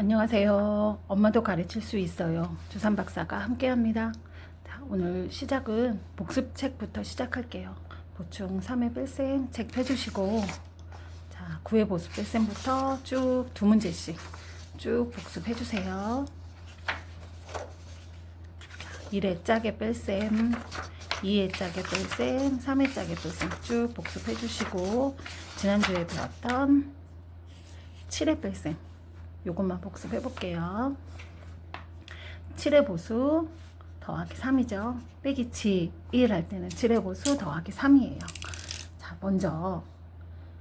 안녕하세요. 엄마도 가르칠 수 있어요. 주산 박사가 함께합니다. 자, 오늘 시작은 복습책부터 시작할게요. 보충 3회 뺄셈 책 펴주시고 자 9회 보습 뺄셈부터 쭉 두 문제씩 쭉 복습해주세요. 1회 짜게 뺄셈 2회 짜게 뺄셈 3회 짜게 뺄셈 쭉 복습해주시고 지난주에 배웠던 7회 뺄셈 요것만 복습해 볼게요. 7의 보수 더하기 3이죠. 빼기 7 1 할 때는 7의 보수 더하기 3이에요. 자, 먼저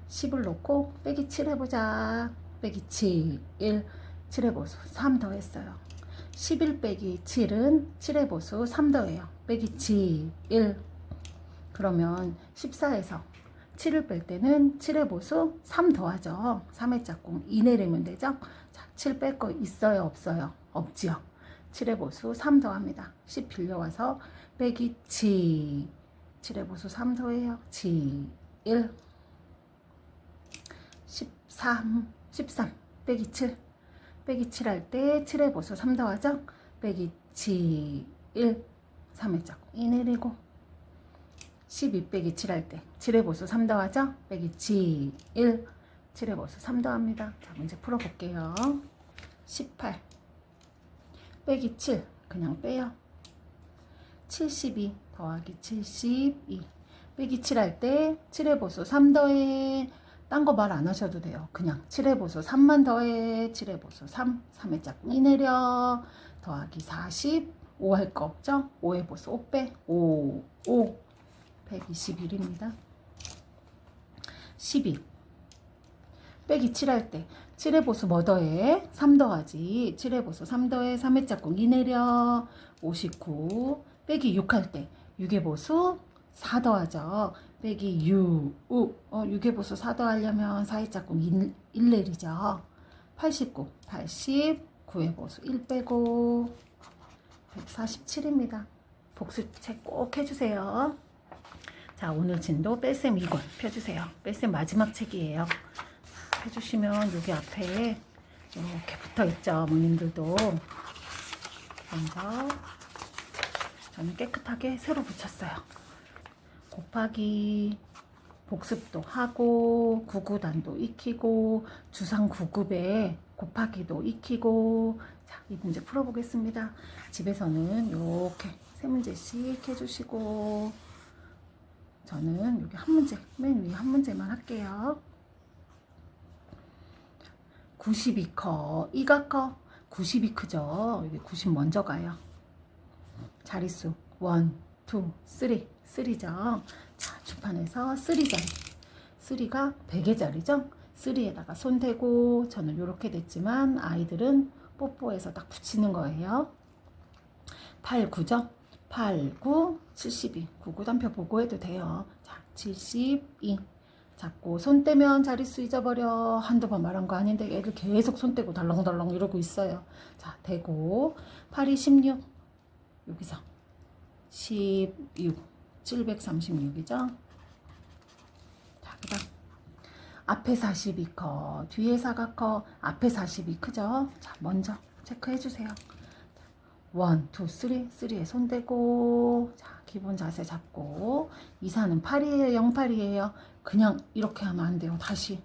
10을 놓고 빼기 7 해보자. 빼기 7, 1, 7의 보수 3 더했어요. 11 빼기 7은 7의 보수 3 더해요. 빼기 7, 1. 그러면 14에서 7을 뺄 때는 7의 보수 3 더하죠. 3의 짝꿍 2 내리면 되죠. 자, 7 뺄 거 있어요? 없어요? 없지요. 7의 보수 3 더합니다. 10 빌려와서 빼기 7. 7의 보수 3 더해요. 7, 1. 13, 13 빼기 7. 빼기 7 할 때 7의 보수 3 더하죠. 빼기 7, 1. 3의 짝꿍 2 내리고 12 빼기 7 할 때 7의 보수 3 더하죠? 빼기 7, 1, 7의 보수 3 더합니다. 자, 문제 풀어볼게요. 18 빼기 7 그냥 빼요. 72 더하기 72 빼기 7 할 때 7의 보수 3 더해 딴 거 말 안 하셔도 돼요. 그냥 7의 보수 3만 더해 7의 보수 3 3의 짝꿍 2 내려 더하기 40 5할 거 없죠? 5의 보수 5 빼 5, 5 121입니다. 12 빼기 7할 때. 7의 보수 뭐 더해? 3 더하지. 7의 보수 3 더해 3의 짝꿍 2 내려. 59 빼기 6 할 때. 6의 보수 4 더하죠. 빼기 6 우. 어, 6의 보수 4 더하려면 4의 짝꿍 1, 1 내리죠. 89 80 9의 보수 1 빼고 147입니다. 복수책 꼭 해주세요. 자, 오늘 진도 뺄셈 2권 펴주세요. 뺄셈 마지막 책이에요. 펴주시면 여기 앞에 이렇게 붙어 있죠. 어머님들도. 먼저 저는 깨끗하게 새로 붙였어요. 곱하기 복습도 하고 구구단도 익히고 주상 9급에 곱하기도 익히고 자, 이 문제 풀어보겠습니다. 집에서는 이렇게 세 문제씩 해주시고 저는 여기 한 문제, 맨 위에 한 문제만 할게요. 92 커, 이가 커, 90이 크죠? 여기 90 먼저 가요. 자릿수 1, 2, 3, 3죠. 자, 주판에서 3자리. 3가 100의 자리죠? 3에다가 손 대고 저는 이렇게 됐지만 아이들은 뽀뽀해서 딱 붙이는 거예요. 8, 9죠? 8, 9, 72. 99 단표 보고 해도 돼요. 자, 72. 잡고 손 떼면 자릿수 잊어버려. 한두 번 말한 거 아닌데 애들 계속 손 떼고 덜렁덜렁 이러고 있어요. 자, 대고 8이 16. 여기서 16. 736이죠. 자, 그 다음. 앞에 42 커, 뒤에 4가 커, 앞에 42 크죠? 자, 먼저 체크해 주세요. 원, 투, 쓰리, 쓰리에 손 대고, 자, 기본 자세 잡고, 이사는 8이에요, 08이에요? 그냥 이렇게 하면 안 돼요. 다시.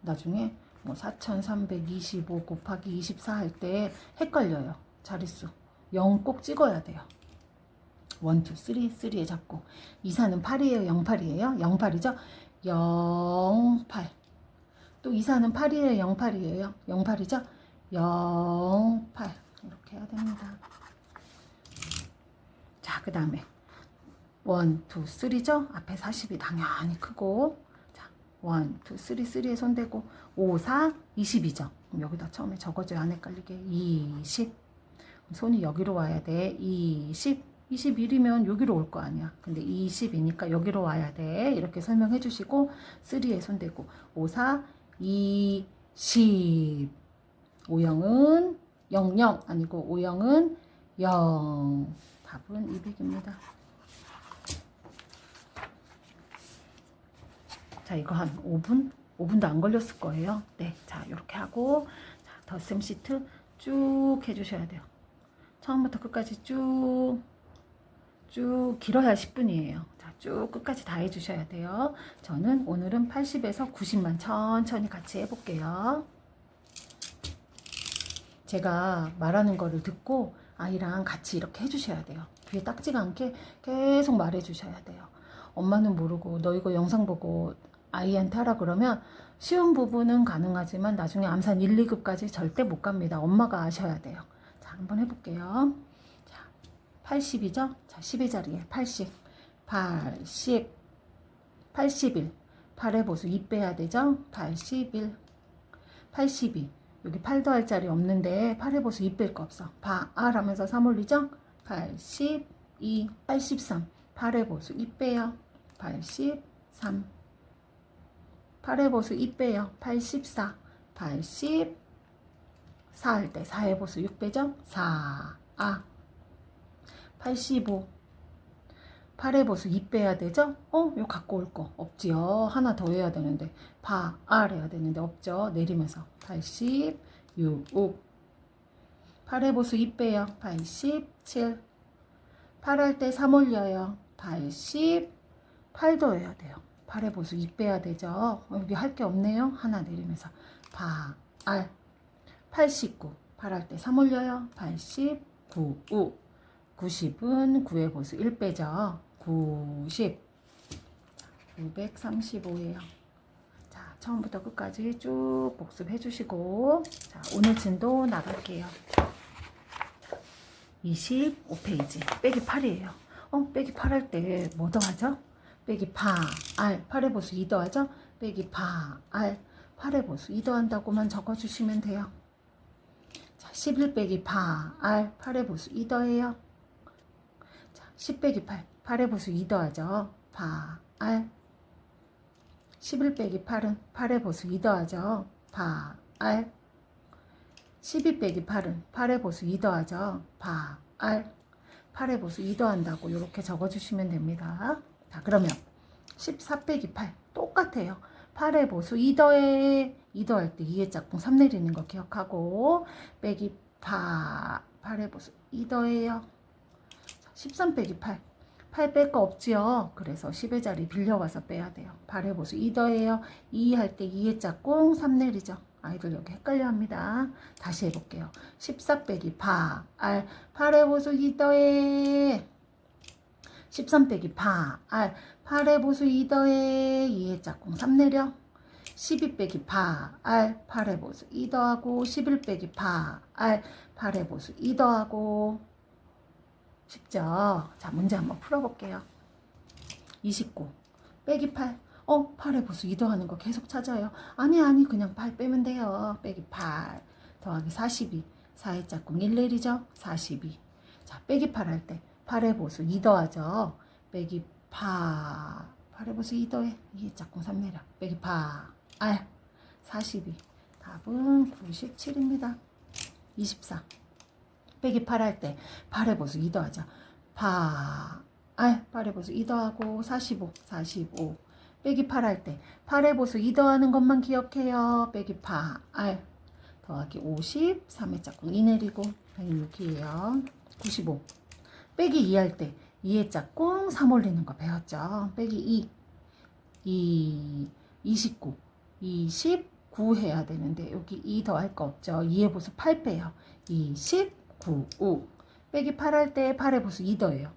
나중에 뭐 4325 곱하기 24 할 때 헷갈려요. 자릿수. 0 꼭 찍어야 돼요. 1, 2, 3, 3에 잡고. 이사는 8이에요, 08이에요? 08이죠? 08. 또 이사는 8이에요, 08이에요? 08이죠? 08. 이렇게 해야 됩니다. 자, 그 다음에 1, 2, 3죠? 앞에 40이 당연히 크고 자, 1, 2, 3, 3에 손대고 5, 4, 20이죠? 그럼 여기다 처음에 적어줘야 안 헷갈리게 20 손이 여기로 와야 돼 20 21이면 여기로 올 거 아니야. 근데 20이니까 여기로 와야 돼. 이렇게 설명해 주시고 3에 손대고 5, 4, 20 오영은 00 아니고 오영은 0 답은 200입니다. 자 이거 한 5분? 5분도 안 걸렸을 거예요. 네, 자 이렇게 하고 자, 덧셈 시트 쭉 해주셔야 돼요. 처음부터 끝까지 쭉, 쭉 길어야 10분이에요. 자, 쭉 끝까지 다 해주셔야 돼요. 저는 오늘은 80에서 90만 천천히 같이 해볼게요. 제가 말하는 거를 듣고 아이랑 같이 이렇게 해주셔야 돼요. 귀에 딱지가 않게 계속 말해주셔야 돼요. 엄마는 모르고 너 이거 영상 보고 아이한테 하라 그러면 쉬운 부분은 가능하지만 나중에 암산 1, 2급까지 절대 못 갑니다. 엄마가 아셔야 돼요. 자, 한번 해볼게요. 자, 80이죠? 자, 10의 자리에 80, 80, 81. 8의 보수 2 빼야 되죠? 81, 82. 여기 8 더할 자리 없는데 8의 보수 2 뺄 거 없어. 바, 알 하면서 3 올리죠? 82, 83. 8의 보수 2 빼요. 83. 8의 보수 2 빼요. 84. 84 할 때 4의 보수 6 빼죠? 4. 아. 85. 8의 보수 2 빼야 되죠? 어? 이거 갖고 올 거 없지요. 하나 더 해야 되는데. 바, 알 해야 되는데 없죠. 내리면서. 86. 8의 보수 2 빼요. 87. 8할 때 3 올려요. 88도 해야 돼요. 8의 보수 2 빼야 되죠. 어, 여기 할 게 없네요. 하나 내리면서. 바, 알. 89. 8할 때 3 올려요. 89. 우. 90은 9의 보수 1 빼죠. 90. 935예요. 자, 처음부터 끝까지 쭉 복습해 주시고 자, 오늘 진도 나갈게요. 25페이지. 빼기 8이에요. 어, 빼기 8 할 때 뭐 더하죠? 빼기 파, 알. 8의 보수 2 더하죠? 빼기 파, 알. 8의 보수 2 더한다고만 적어주시면 돼요. 자, 11 빼기 파, 알. 8의 보수 2 더해요. 자, 10 빼기 8. 8의 보수 2 더하죠? 파, 알. 11 빼기 8은 8의 보수 2 더하죠? 파, 알. 12 빼기 8은 8의 보수 2 더하죠? 바, 알. 8의 보수 2 더한다고 이렇게 적어주시면 됩니다. 자, 그러면 14 빼기 8 똑같아요. 8의 보수 2 더해 2 더할 때 2의 짝꿍 3 내리는 거 기억하고 빼기 파 8의 보수 2 더해요. 13 빼기 8 8 뺄 거 없지요. 그래서 10의 자리 빌려와서 빼야 돼요. 8의 보수 2 더해요. 2 할 때 2의 짝꿍 3 내리죠. 아이들 여기 헷갈려 합니다. 다시 해볼게요. 14 빼기 파, 알, 8의 보수 2 더해. 13 빼기 파, 알, 8의 보수 2 더해. 2의 짝꿍 3 내려. 12 빼기 파, 알, 8의 보수 2 더하고. 11 빼기 파, 알, 8의 보수 2 더하고. 쉽죠? 자, 문제 한번 풀어볼게요. 29 빼기 8 어, 8의 보수 2 더하는 거 계속 찾아요. 아니, 아니, 그냥 8 빼면 돼요. 빼기 8 더하기 42. 4의 짝꿍 1 내리죠? 42. 자, 빼기 8 할 때 8의 보수 2 더하죠? 빼기 8. 8의 보수 2 더해. 2의 짝꿍 3 내려. 빼기 8. 알. 42. 답은 97입니다. 24. 빼기 8 할 때 8의 보수 2 더하죠? 파. 알. 8의 보수 2 더하고 45. 45. 빼기 8 할 때 8의 보수 2 더하는 것만 기억해요. 빼기 8알 더하기 50 3의 짝꿍 2 내리고 106이에요. 95 빼기 2 할 때 2의 짝꿍 3 올리는 거 배웠죠. 빼기 2 2 29 29 해야 되는데 여기 2 더할 거 없죠. 2의 보수 8 빼요. 29 5 빼기 8 할 때 8의 보수 2 더해요.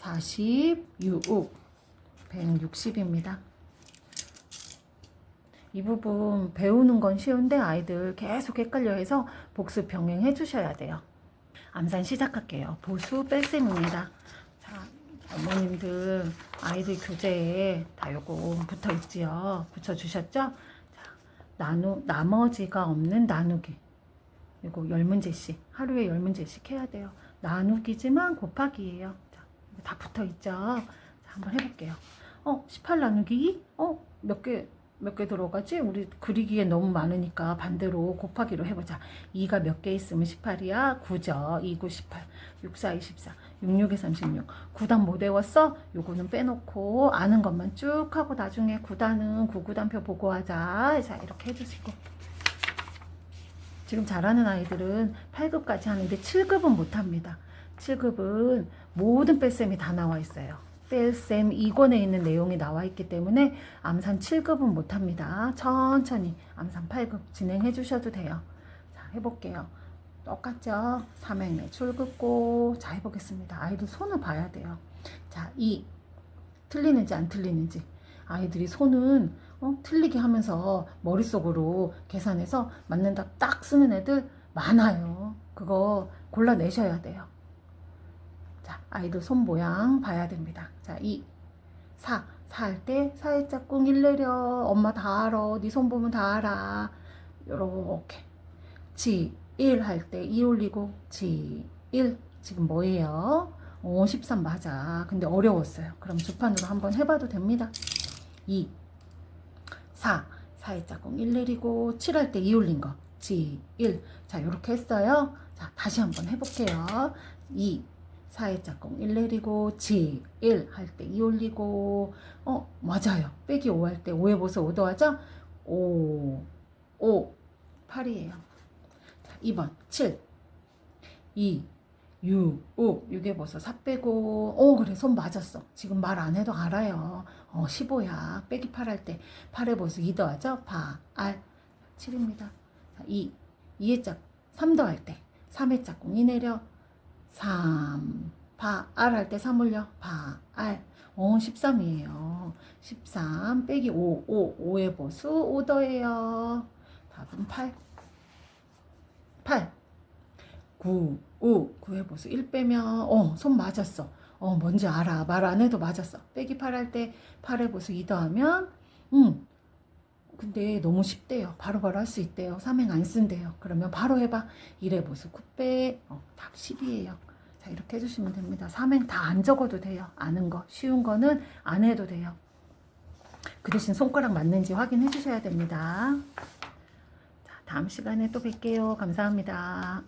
8알46 160입니다. 이 부분 배우는 건 쉬운데 아이들 계속 헷갈려 해서 복습 병행해 주셔야 돼요. 암산 시작할게요. 보수 뺄셈입니다. 자, 어머님들 아이들 교재에 다 요거 붙어 있지요. 붙여 주셨죠? 자, 나누 나머지가 없는 나누기. 이거 열 문제씩 하루에 열 문제씩 해야 돼요. 나누기지만 곱하기예요. 자, 다 붙어 있죠. 자, 한번 해볼게요. 어, 18 나누기 2? 어, 몇 개, 몇 개 들어가지? 우리 그리기에 너무 많으니까 반대로 곱하기로 해보자. 2가 몇 개 있으면 18이야? 9죠. 2, 9, 18. 6, 4, 24. 6, 6에 36. 9단 못 외웠어? 요거는 빼놓고 아는 것만 쭉 하고 나중에 9단은 9, 9단표 보고 하자. 자, 이렇게 해주시고. 지금 잘하는 아이들은 8급까지 하는데 7급은 못합니다. 7급은 모든 뺄셈이 다 나와 있어요. 뺄셈 2권에 있는 내용이 나와 있기 때문에 암산 7급은 못합니다. 천천히 암산 8급 진행해 주셔도 돼요. 자, 해볼게요. 똑같죠? 삼행의 출긋고 자 해보겠습니다. 아이들 손을 봐야 돼요. 자, 이 틀리는지 안 틀리는지 아이들이 손은 어, 틀리게 하면서 머릿속으로 계산해서 맞는다 딱 쓰는 애들 많아요. 그거 골라내셔야 돼요. 자, 아이들 손 모양 봐야 됩니다. 자, 2, 4, 4할 때 사의 짝꿍 1 내려. 엄마 다 알아. 네 손 보면 다 알아. 요렇게. 지, 1 할 때 2 올리고 지, 1. 지금 뭐예요? 어, 13 맞아. 근데 어려웠어요. 그럼 주판으로 한번 해봐도 됩니다. 2, 4, 4의 짝꿍 1 내리고 7 할 때 2 올린 거. 지, 1. 자, 요렇게 했어요. 자, 다시 한번 해볼게요. 2, 4의 짝꿍 1 내리고 지, 1할 때 2 올리고 어, 맞아요. 빼기 5 할 때 5의 보수 5 더하죠? 5, 5, 8이에요. 자, 2번 7, 2, 6, 5, 6의 보수 4 빼고 오 그래 손 맞았어. 지금 말 안 해도 알아요. 어, 15야. 빼기 8 할 때 8의 보수 2 더하죠? 바, 알 7입니다. 자, 2, 2의 짝, 3 더할 때 3의 짝꿍 2 내려 3, 바, 알 할 때 3 올려 바, 알 어, 13이에요. 13 빼기 5, 5, 5의 보수 5 더해요. 답은 8. 8. 9, 5, 9의 보수 1 빼면 어, 손 맞았어. 어, 뭔지 알아. 말 안 해도 맞았어. 빼기 8 할 때 8의 보수 2 더하면 음. 근데 너무 쉽대요. 바로바로 할 수 있대요. 삼행 안 쓴대요. 그러면 바로 해봐. 1의 보수 9빼. 어, 답 10이에요. 자, 이렇게 해주시면 됩니다. 삼행 다 안 적어도 돼요. 아는 거. 쉬운 거는 안 해도 돼요. 그 대신 손가락 맞는지 확인해 주셔야 됩니다. 자, 다음 시간에 또 뵐게요. 감사합니다.